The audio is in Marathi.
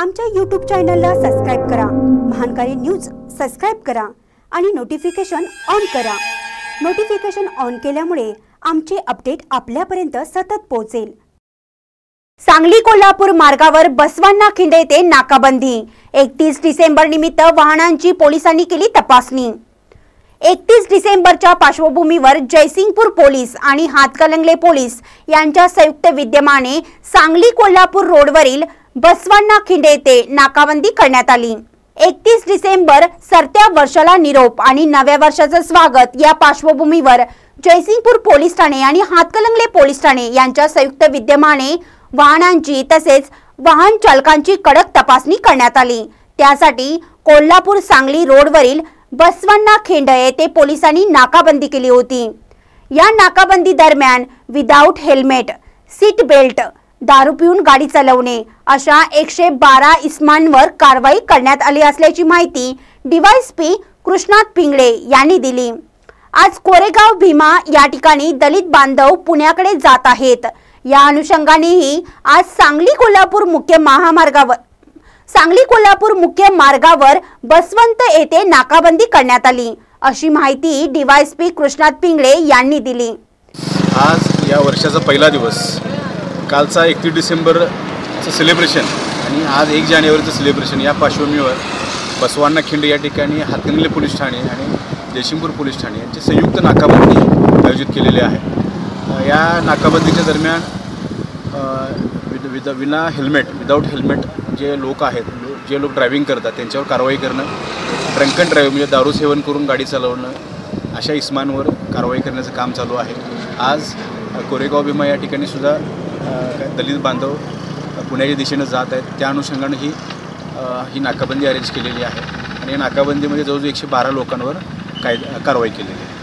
आमच्या यूट्यूब चॅनलला सबस्क्राईब करा. महानकारी न्यूज सबस्क्राईब करा आणि नोटिफिकेशन ऑन करा. नोटिफिकेशन ऑन केल्यामुळे आमचे अपडेट आपल्यापर्यंत सतत पोहोचेल. सांगली कोल्हापूर मार्गावर बसवांना खिंड येथे नाकाबंदी. एकतीस डिसेंबर निमित्त वाहनांची पोलिसांनी केली तपासणी. एकतीस डिसेंबरच्या पार्श्वभूमीवर जयसिंगपूर पोलीस आणि हातकलंगले पोलीस यांच्या संयुक्त विद्यमाने सांगली कोल्हापूर रोडवरील बसवांना खिंड येथे नाकाबंदी करण्यात आली. एकतीस डिसेंबर सरत्या वर्षाला निरोप आणि नव्या वर्षाचं स्वागत या पार्श्वभूमीवर जयसिंगपूर पोलीस ठाणे आणि हातकलंगले पोलीस ठाणे यांच्या संयुक्त विद्यमाने वाहनांची तसेच वाहन चालकांची कडक तपासणी करण्यात आली. त्यासाठी कोल्हापूर सांगली रोडवरील बसवण्णा खिंड येथे पोलिसांनी नाकाबंदी केली होती. या नाकाबंदी दरम्यान विदाऊट हेल्मेट सीट बेल्ट दारू पिऊन गाडी चालवणे अशा एकशे बारा इस्मांवर कारवाई करण्यात आली असल्याची माहिती डीवायसपी कृष्णात पिंगळे यांनी दिली. आज कोरेगाव भीमा या ठिकाणी दलित बांधव पुण्याकडे जात आहेत. या अनुषंगानेही आज सांगली कोल्हापूर मुख्य महामार्गावर सांगली कोल्हापूर मुख्य मार्गावर बसवंत येथे नाकाबंदी करण्यात आली अशी माहिती डीवायसपी कृष्णात पिंगळे यांनी दिली. आज या वर्षाचा पहिला दिवस. कालचा एकतीस डिसेंबरचं सेलिब्रेशन आणि आज एक जानेवारीचं सेलिब्रेशन या पार्श्वभूमीवर बसवांना खिंड या ठिकाणी हातकणले पोलीस ठाणे आणि जयसिंगपूर पोलीस ठाणे यांची संयुक्त नाकाबंदी आयोजित केलेली आहे. या नाकाबंदीच्या दरम्यान विद विद विना हेल्मेट विदाऊट हेल्मेट जे लोक आहेत लो- जे लोक ड्रायव्हिंग करतात त्यांच्यावर कारवाई करणं ड्रंकन ड्राईव्ह म्हणजे दारू सेवन करून गाडी चालवणं अशा इस्मांवर कारवाई करण्याचं काम चालू आहे. आज कोरेगाव भीमा या ठिकाणी सुद्धा दलित बांधव पुण्याच्या दिशेनं जात आहेत. त्या अनुषंगानं ही ही नाकाबंदी अरेंज केलेली आहे. आणि या नाकाबंदीमध्ये जवळजवळ एकशे बारा लोकांवर काय कारवाई केलेली आहे.